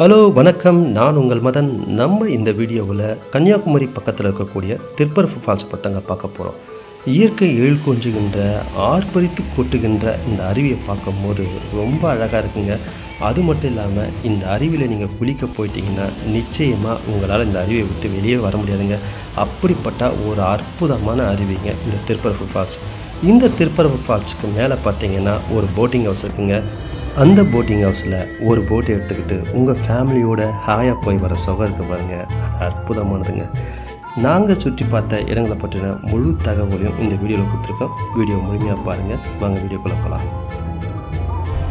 Hello வணக்கம். நான் உங்கள் மதன். நம்ம இந்த வீடியோவில் கன்னியாகுமரி பக்கத்தில் இருக்கக்கூடிய திருப்பரப்பு ஃபால்ஸ் பத்தங்க பார்க்க போகிறோம் இயற்கை எழில் கொஞ்சுகின்ற ஆர்ப்பரித்து கொட்டுகின்ற இந்த அருவியை பார்க்கும்போது ரொம்ப அழகாக இருக்குங்க. அது மட்டும் இல்லாமல் இந்த அருவியில் நீங்கள் குளிக்க போயிட்டீங்கன்னா நிச்சயமாக உங்களால் இந்த அருவியை விட்டு வெளியே வர முடியாதுங்க. அப்படிப்பட்ட ஒரு அற்புதமான அருவிங்க இந்த திருப்பரப்பு ஃபால்ஸ். இந்த திருப்பரப்பு ஃபால்ஸுக்கு மேலே பார்த்தீங்கன்னா ஒரு போட்டிங் ஹவுஸ் இருக்குங்க. அந்த போட்டிங் ஹவுஸில் ஒரு போட்டை எடுத்துக்கிட்டு உங்கள் ஃபேமிலியோட ஹாயாக போய் வர சுகம் இருக்க பாருங்கள் அற்புதமானதுங்க. நாங்கள் சுற்றி பார்த்த இடங்களை பற்றின முழு தகவலையும் இந்த வீடியோவில் கொடுத்துருக்கோம். வீடியோ முழுமையாக பாருங்கள் வாங்க வீடியோக்குள்ளே போகலாம்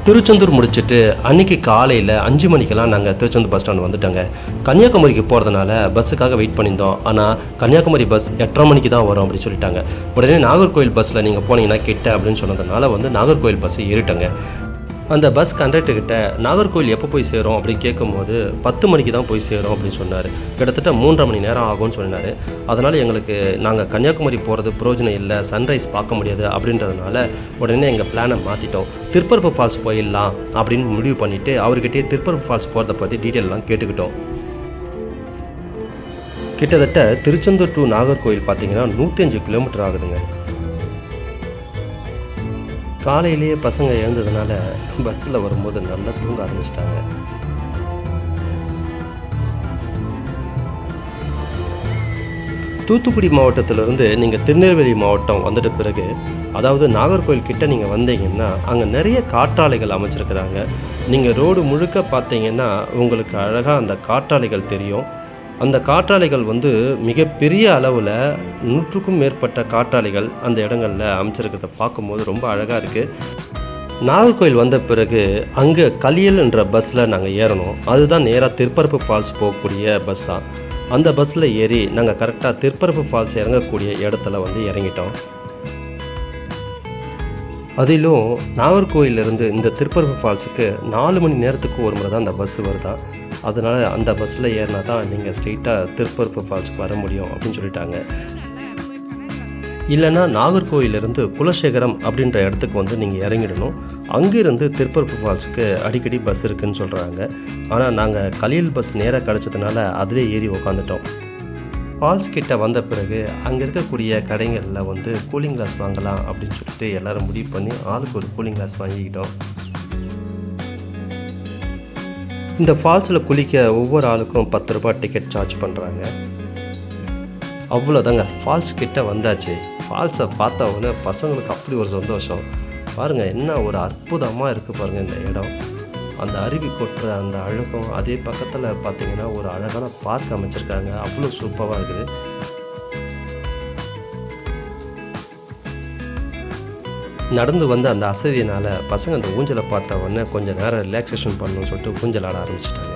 திருச்செந்தூர் முடிச்சிட்டு அன்னைக்கு காலையில் அஞ்சு மணிக்கெல்லாம் நாங்கள் திருச்செந்தூர் பஸ் ஸ்டாண்ட் வந்துட்டோங்க. கன்னியாகுமரிக்கு போகிறதுனால பஸ்ஸுக்காக வெயிட் பண்ணியிருந்தோம். ஆனால் கன்னியாகுமரி பஸ் எட்டரை மணிக்கு தான் வரும் அப்படின்னு சொல்லிட்டாங்க. உடனே நாகர்கோவில் பஸ்ஸில் நீங்கள் போனீங்கன்னா கிட்ட அப்படின்னு சொன்னதுனால வந்து நாகர்கோவில் பஸ்ஸை ஏறிட்டோங்க. அந்த பஸ் கண்டக்டர்கிட்ட நாகர்கோவில் எப்போ போய் சேரும்? அப்படின்னு கேட்கும்போது பத்து மணிக்கு தான் போய் சேரும் அப்படின்னு சொன்னார். கிட்டத்தட்ட மூன்றரை மணி நேரம் ஆகும்னு சொன்னார். அதனால் எங்களுக்கு நாங்கள் கன்னியாகுமரி போகிறது பிரயோஜனம் இல்லை. சன்ரைஸ் பார்க்க முடியாது. அப்படின்றதுனால உடனே எங்கள் பிளானை மாற்றிட்டோம் திருப்பரப்பு ஃபால்ஸ் போயிடலாம் அப்படின்னு முடிவு பண்ணிவிட்டு அவர்கிட்டயே திருப்பரப்பு ஃபால்ஸ் போகிறத பற்றி டீட்டெயிலெலாம் கேட்டுக்கிட்டோம். கிட்டத்தட்ட திருச்செந்தூர் டு நாகர்கோவில் பார்த்தீங்கன்னா நூற்றி அஞ்சு கிலோமீட்டர் ஆகுதுங்க. காலையிலேயே பசங்க எழுந்ததுனால பஸ்ஸில் வரும்போது நல்லா தூங்க ஆரம்பிச்சிட்டாங்க. தூத்துக்குடி மாவட்டத்திலிருந்து நீங்கள் திருநெல்வேலி மாவட்டம் வந்துட்ட பிறகு அதாவது நாகர்கோவில் கிட்ட நீங்கள் வந்தீங்கன்னா அங்கே நிறைய காற்றாலைகள் அமைச்சிருக்கிறாங்க. நீங்கள் ரோடு முழுக்க பார்த்தீங்கன்னா உங்களுக்கு அழகாக அந்த காற்றாலைகள் தெரியும். அந்த காற்றாலைகள் வந்து மிகப்பெரிய அளவில் நூற்றுக்கும் மேற்பட்ட காற்றாலைகள் அந்த இடங்களில் அமைச்சிருக்கிறத பார்க்கும்போது ரொம்ப அழகாக இருக்குது நாகர்கோயில் வந்த பிறகு அங்கே கலியல் என்ற பஸ்ஸில் நாங்கள் ஏறணும். அதுதான் நேராக திருப்பரப்பு ஃபால்ஸ் போகக்கூடிய பஸ் தான் அந்த பஸ்ஸில் ஏறி நாங்கள் கரெக்டாக திருப்பரப்பு ஃபால்ஸ் இறங்கக்கூடிய இடத்துல வந்து இறங்கிட்டோம். அதிலும் நாகர்கோயிலிருந்து இந்த திருப்பரப்பு ஃபால்ஸுக்கு நாலு மணி நேரத்துக்கு ஒரு முறை தான் அந்த பஸ் வருதான் அதனால் அந்த பஸ்ஸில் ஏறினா தான் நீங்கள் ஸ்ட்ரெயிட்டாக திருப்பரப்பு ஃபால்ஸுக்கு வர முடியும் அப்படின்னு சொல்லிட்டாங்க. இல்லைன்னா நாகர்கோயிலிருந்து குலசேகரம் அப்படின்ற இடத்துக்கு வந்து நீங்கள் இறங்கிடணும். அங்கேருந்து திருப்பரப்பு ஃபால்ஸுக்கு அடிக்கடி பஸ் இருக்குதுன்னு சொல்கிறாங்க ஆனால் நாங்கள் கலியல் பஸ் நேராக கிடச்சதுனால அதிலே ஏறி உக்காந்துட்டோம். ஃபால்ஸ் கிட்ட வந்த பிறகு அங்கே இருக்கக்கூடிய கடைகளில் வந்து கூலிங் கிளாஸ் வாங்கலாம் அப்படின்னு சொல்லிட்டு எல்லோரும் முடிவு பண்ணி ஆளுக்கு ஒரு கூலிங் கிளாஸ் வாங்கிக்கிட்டோம். இந்த ஃபால்ஸில் குளிக்க ஒவ்வொரு ஆளுக்கும் பத்து ரூபாய் டிக்கெட் சார்ஜ் பண்ணுறாங்க அவ்வளோதாங்க ஃபால்ஸ் கிட்டே வந்தாச்சு. ஃபால்ஸை பார்த்த உடனே பசங்களுக்கு அப்படி ஒரு சந்தோஷம். பாருங்கள் என்ன ஒரு அற்புதமாக இருக்குது பாருங்கள் இந்த இடம். அந்த அருவி கொட்டுற அந்த அழகும் அதே பக்கத்தில் பார்த்தீங்கன்னா ஒரு அழகான பார்க் அமைச்சிருக்காங்க. அவ்வளோ சூப்பராக இருக்குது. நடந்து வந்த அந்த அசதியினால் பசங்க அந்த ஊஞ்சலை பார்த்த உடனே கொஞ்சம் நேரம் ரிலாக்ஸேஷன் பண்ணணும்னு சொல்லிட்டு ஊஞ்சல் ஆட ஆரம்பிச்சிட்டாங்க.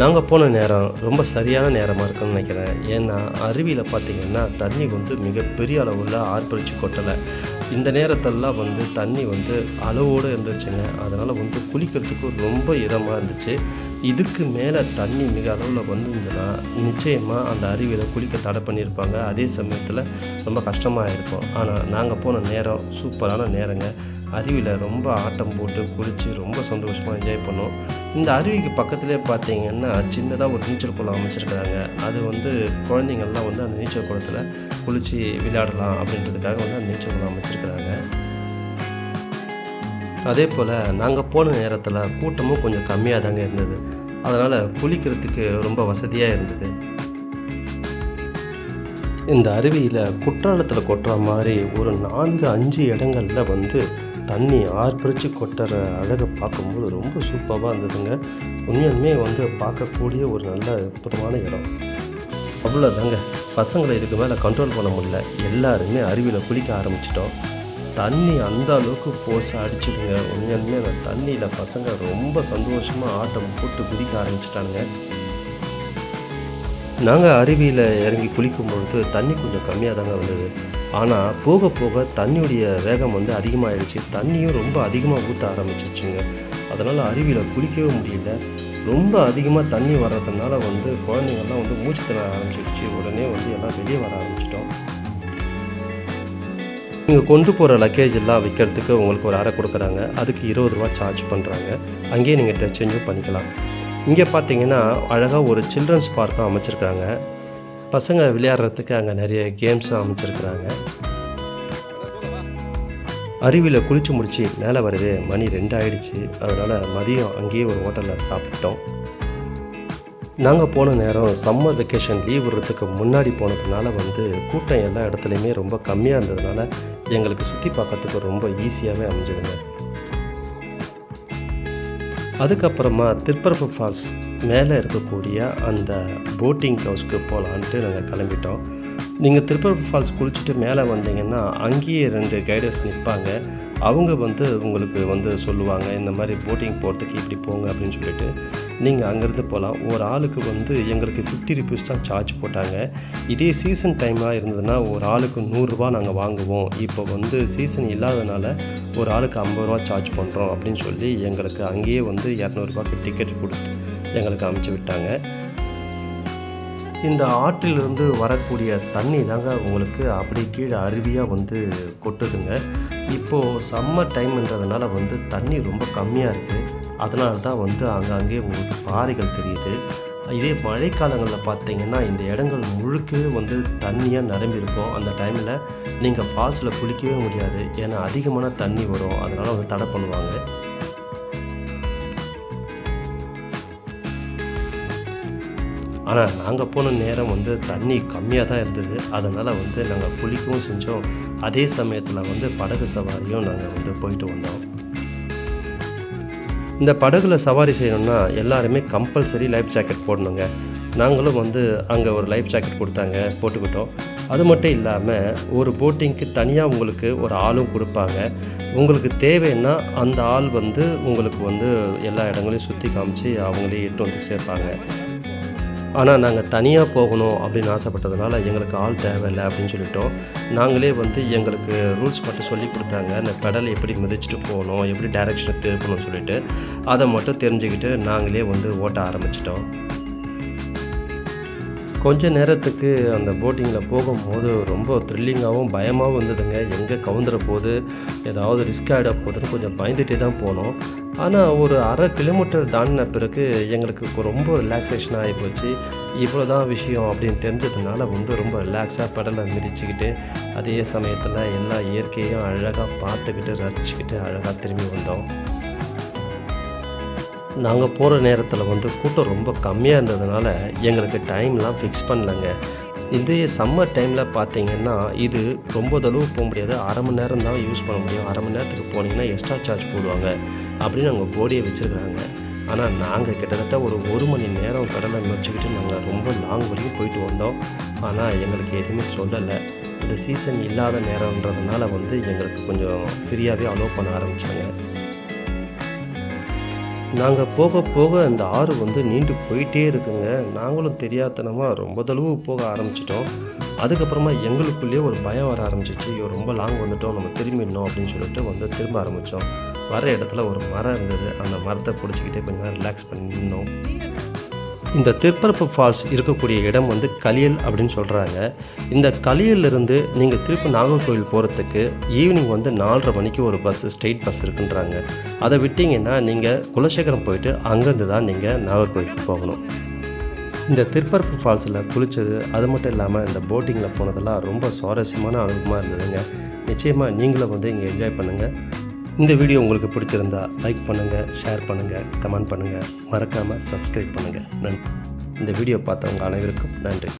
நாங்கள் போன நேரம் ரொம்ப சரியான நேரமாக இருக்குன்னு நினைக்கிறேன். ஏன்னா அருவியில் பார்த்தீங்கன்னா தண்ணி வந்து மிகப்பெரிய அளவில் ஆர்ப்பரிச்சு கொட்டலை. இந்த நேரத்தெல்லாம் வந்து தண்ணி வந்து அளவோடு இருந்துச்சுங்க. அதனால் வந்து குளிக்கிறதுக்கு ரொம்ப இதமாக இருந்துச்சு. இதுக்கு மேலே தண்ணி மிக அளவில் வந்திருந்ததுன்னா நிச்சயமாக அந்த அருவியில் குளிக்க தடை பண்ணியிருப்பாங்க. அதே சமயத்தில் ரொம்ப கஷ்டமாக இருக்கும். ஆனால் நாங்கள் போன நேரம் சூப்பரான நேரங்க. அருவியில் ரொம்ப ஆட்டம் போட்டு குளித்து ரொம்ப சந்தோஷமாக என்ஜாய் பண்ணோம். இந்த அருவிக்கு பக்கத்துலேயே பார்த்தீங்கன்னா சின்னதாக ஒரு நீச்சல் குளம் அமைச்சிருக்கிறாங்க. அது வந்து குழந்தைங்கள்லாம் வந்து அந்த நீச்சல் குளத்தில் குளித்து விளையாடலாம் அப்படின்றதுக்காக வந்து அந்த நீச்சல் குளம் அமைச்சிருக்கிறாங்க. அதே போல் நாங்கள் போன நேரத்தில் கூட்டமும் கொஞ்சம் கம்மியாக தாங்க இருந்தது. அதனால் குளிக்கிறதுக்கு ரொம்ப வசதியாக இருந்தது. இந்த அருவியில் குற்றாலத்தில் கொட்டுற மாதிரி ஒரு நான்கு அஞ்சு இடங்களில் வந்து தண்ணி ஆர்ப்பரித்து கொட்டுற அழகை பார்க்கும்போது ரொம்ப சூப்பராக இருந்ததுங்க. உண்மையுமே வந்து பார்க்கக்கூடிய ஒரு நல்ல அற்புதமான இடம். அவ்வளோதாங்க பசங்களை இதுக்கு மேலே கண்ட்ரோல் பண்ண முடியல. எல்லாருமே அருவியில் குளிக்க ஆரம்பிச்சிட்டோம். தண்ணி அந்த அளவுக்கு போஸ் அடிச்சுதுங்க. உண்மையாலுமே அந்த தண்ணியில் பசங்க ரொம்ப சந்தோஷமாக ஆட்டம் போட்டு குதிக்க ஆரம்பிச்சிட்டானுங்க. நாங்கள் அருவியில் இறங்கி குளிக்கும் பொழுது தண்ணி கொஞ்சம் கம்மியாக தாங்க வந்தது. ஆனால் போக போக தண்ணியுடைய வேகம் வந்து அதிகமாகிடுச்சு தண்ணியும் ரொம்ப அதிகமாக ஊற்ற ஆரம்பிச்சிச்சுங்க அதனால் அருவியில் குளிக்கவே முடியல. ரொம்ப அதிகமாக தண்ணி வர்றதுனால வந்து குழந்தைங்கள்லாம் வந்து மூச்சு தர ஆரம்பிச்சிடுச்சு உடனே வந்து எல்லாம் வெளியே வர ஆரம்பிச்சிட்டோம். நீங்கள் கொண்டு போகிற லக்கேஜ் எல்லாம் விற்கிறதுக்கு உங்களுக்கு ஒரு அறை கொடுக்குறாங்க. அதுக்கு இருபது ரூபா சார்ஜ் பண்ணுறாங்க அங்கேயே நீங்கள் ட்ரெஸ் சேஞ்சும் பண்ணிக்கலாம். இங்கே பார்த்தீங்கன்னா அழகாக ஒரு சில்ட்ரன்ஸ் பார்க்கும் அமைச்சிருக்காங்க. பசங்க விளையாடுறதுக்கு அங்கே நிறைய கேம்ஸும் அமைச்சிருக்கிறாங்க. அருவியில் குளிச்சு முடிச்சு மேலே வரவே மணி ரெண்டு ஆயிடுச்சு. அதனால் மதியம் அங்கேயே ஒரு ஹோட்டலில் சாப்பிட்டோம். நாங்கள் போன நேரம் சம்மர் வெக்கேஷன் லீவ் விடுறதுக்கு முன்னாடி போனதுனால வந்து கூட்டம் எல்லா இடத்துலையுமே ரொம்ப கம்மியாக இருந்ததுனால எங்களுக்கு சுற்றி பார்க்கறதுக்கு ரொம்ப ஈஸியாகவே அமைஞ்சதுங்க. அதுக்கப்புறமா திருப்பரப்பு ஃபால்ஸ் மேலே இருக்கக்கூடிய அந்த போட்டிங் ஹவுஸ்க்கு போகலான்ட்டு நாங்கள் கிளம்பிட்டோம். நீங்கள் திருப்பரப்பு ஃபால்ஸ் குளிச்சுட்டு மேலே வந்தீங்கன்னா அங்கேயே ரெண்டு கைடர்ஸ் நிற்பாங்க அவங்க வந்து உங்களுக்கு வந்து சொல்லுவாங்க இந்த மாதிரி போட்டிங் போகிறதுக்கு இப்படி போங்க அப்படின்னு சொல்லிட்டு நீங்கள் அங்கேருந்து போகலாம் ஒரு ஆளுக்கு வந்து எங்களுக்கு ஃபிஃப்டி ருபீஸ் தான் சார்ஜ் போட்டாங்க. இதே சீசன் டைமாக இருந்ததுன்னா ஒரு ஆளுக்கு நூறுரூவா நாங்கள் வாங்குவோம். இப்போ வந்து சீசன் இல்லாதனால ஒரு ஆளுக்கு ஐம்பது ரூபா சார்ஜ் பண்ணுறோம் அப்படின்னு சொல்லி எங்களுக்கு அங்கேயே வந்து இரநூறுபாக்கு டிக்கெட் கொடுத்து எங்களுக்கு அமுச்சு விட்டாங்க. இந்த ஆற்றிலிருந்து வரக்கூடிய தண்ணி தாங்க உங்களுக்கு அப்படி கீழே அருவியாக வந்து கொட்டுதுங்க. இப்போது சம்மர் டைம்ன்றதுனால வந்து தண்ணி ரொம்ப கம்மியாக இருக்குது அதனால தான் வந்து அங்கங்கே உங்களுக்கு பாறைகள் தெரியுது. இதே மழைக்காலங்களில் பார்த்தீங்கன்னா இந்த இடங்கள் முழுக்க வந்து தண்ணியாக நிரம்பி இருக்கும் அந்த டைமில் நீங்கள் ஃபால்ஸில் குளிக்கவே முடியாது. ஏன்னா அதிகமான தண்ணி வரும். அதனால் வந்து தடை பண்ணுவாங்க. ஆனால் நாங்கள் போன நேரம் வந்து தண்ணி கம்மியாக தான் இருந்தது. அதனால் வந்து நாங்கள் குளிக்கவும் செஞ்சோம். அதே சமயத்தில் வந்து படகு சவாரியும் நாங்கள் வந்து போயிட்டு வந்தோம். இந்த படகுல சவாரி செய்யணும்னா எல்லாருமே கம்பல்சரி லைஃப் ஜாக்கெட் போடணுங்க. நாங்களும் வந்து அங்கே ஒரு லைஃப் ஜாக்கெட் கொடுத்தாங்க போட்டுக்கிட்டோம். அது மட்டும் இல்லாமல் ஒரு போட்டிங்க்கு தனியாக உங்களுக்கு ஒரு ஆளும் கொடுப்பாங்க. உங்களுக்கு தேவைன்னா அந்த ஆள் வந்து உங்களுக்கு வந்து எல்லா இடங்களையும் சுற்றி காமிச்சு அவங்களே இட்டு வந்து சேர்ப்பாங்க. ஆனால் நாங்கள் தனியாக போகணும் அப்படின்னு ஆசைப்பட்டதுனால எங்களுக்கு ஆள் தேவையில்லை அப்படின்னு சொல்லிட்டோம். நாங்களே வந்து எங்களுக்கு ரூல்ஸ் மட்டும் சொல்லி கொடுத்தாங்க. இந்த பெடல் எப்படி மிதிச்சுட்டு போகணும் எப்படி டைரெக்ஷனை திருப்பணும்னு சொல்லிட்டு. அதை மட்டும் தெரிஞ்சுக்கிட்டு நாங்களே வந்து ஓட்ட ஆரம்பிச்சிட்டோம். கொஞ்ச நேரத்துக்கு அந்த போட்டிங்கில் போகும்போது ரொம்ப த்ரில்லிங்காகவும் பயமாகவும் இருந்ததுங்க. எங்கே கவுந்துற போது ஏதாவது ரிஸ்க் ஆகிட போகுதுன்னு கொஞ்சம் பயந்துகிட்டே தான் போனோம். ஆனால் ஒரு அரை கிலோமீட்டர் தாண்டின பிறகு எங்களுக்கு ரொம்ப ரிலாக்ஸேஷன் ஆகி போச்சு. இவ்வளோ தான் விஷயம் அப்படின்னு தெரிஞ்சதுனால வந்து ரொம்ப ரிலாக்ஸாக படலை மிதிச்சுக்கிட்டு அதே சமயத்தில் எல்லா இயற்கையும் அழகாக பார்த்துக்கிட்டு ரசிச்சுக்கிட்டு அழகாக திரும்பி வந்தோம். நாங்கள் போகிற நேரத்தில் வந்து கூட்டம் ரொம்ப கம்மியாக இருந்ததுனால எங்களுக்கு டைம்லாம் ஃபிக்ஸ் பண்ணலங்க. இதே சம்மர் டைமில் பார்த்தீங்கன்னா இது ரொம்ப தளவு போக முடியாது. அரை மணி நேரம் தான் யூஸ் பண்ண முடியும். அரை மணி நேரத்துக்கு போனீங்கன்னா எக்ஸ்ட்ரா சார்ஜ் போடுவாங்க. அப்படின்னு அவங்க போடியை வச்சுருக்காங்க ஆனால் நாங்கள் கிட்டத்தட்ட ஒரு ஒரு மணி நேரம் கடலை வச்சுக்கிட்டு நாங்கள் ரொம்ப லாங் வரைக்கும் போயிட்டு வந்தோம். ஆனால் எங்களுக்கு எதுவுமே சொல்லலை. இந்த சீசன் இல்லாத நேரம்ன்றதுனால வந்து எங்களுக்கு கொஞ்சம் ஃப்ரீயாகவே அலோவ் பண்ண ஆரம்பித்தாங்க நாங்கள் போக போக அந்த ஆறு வந்து நீண்டு போயிட்டே இருக்குங்க. நாங்களும் தெரியாதனமாக ரொம்ப தளவு போக ஆரம்பிச்சிட்டோம். அதுக்கப்புறமா எங்களுக்குள்ளேயே ஒரு பயம் வர ஆரம்பிச்சிச்சு. ஐயோ ரொம்ப லாங் வந்துட்டோம். நம்ம திரும்பிடணும் அப்படின்னு சொல்லிட்டு வந்து திரும்ப ஆரம்பித்தோம் வர இடத்துல ஒரு மரம் இருந்தது. அந்த மரத்தை பிடிச்சிக்கிட்டே கொஞ்சம் ரிலாக்ஸ் பண்ணி நின்னோம் இந்த திருப்பரப்பு ஃபால்ஸ் இருக்கக்கூடிய இடம் வந்து கலியல் அப்படின்னு சொல்கிறாங்க இந்த கலியல்லிருந்து நீங்கள் திருப்பி நாகர்கோவில் போகிறதுக்கு ஈவினிங் வந்து நாலரை மணிக்கு ஒரு பஸ் ஸ்ட்ரெயிட் பஸ் இருக்குன்றாங்க. அதை விட்டிங்கன்னா நீங்கள் குலசேகரம் போயிட்டு அங்கேருந்து தான் நீங்கள் நாகர்கோவிலுக்கு போகணும். இந்த திருப்பரப்பு ஃபால்ஸில் குளித்தது அது மட்டும் இல்லாமல் இந்த போட்டிங்கில் போனதெல்லாம் ரொம்ப சுவாரஸ்யமான அனுபவமாக இருந்ததுங்க. நிச்சயமாக நீங்களும் வந்து இங்கே என்ஜாய் பண்ணுங்கள் இந்த வீடியோ உங்களுக்கு பிடிச்சிருந்தா லைக் பண்ணுங்கள் ஷேர் பண்ணுங்கள் கமெண்ட் பண்ணுங்கள் மறக்காமல் சப்ஸ்கிரைப் பண்ணுங்கள் நன்றி. இந்த வீடியோ பார்த்தவங்க அனைவருக்கும் நன்றி.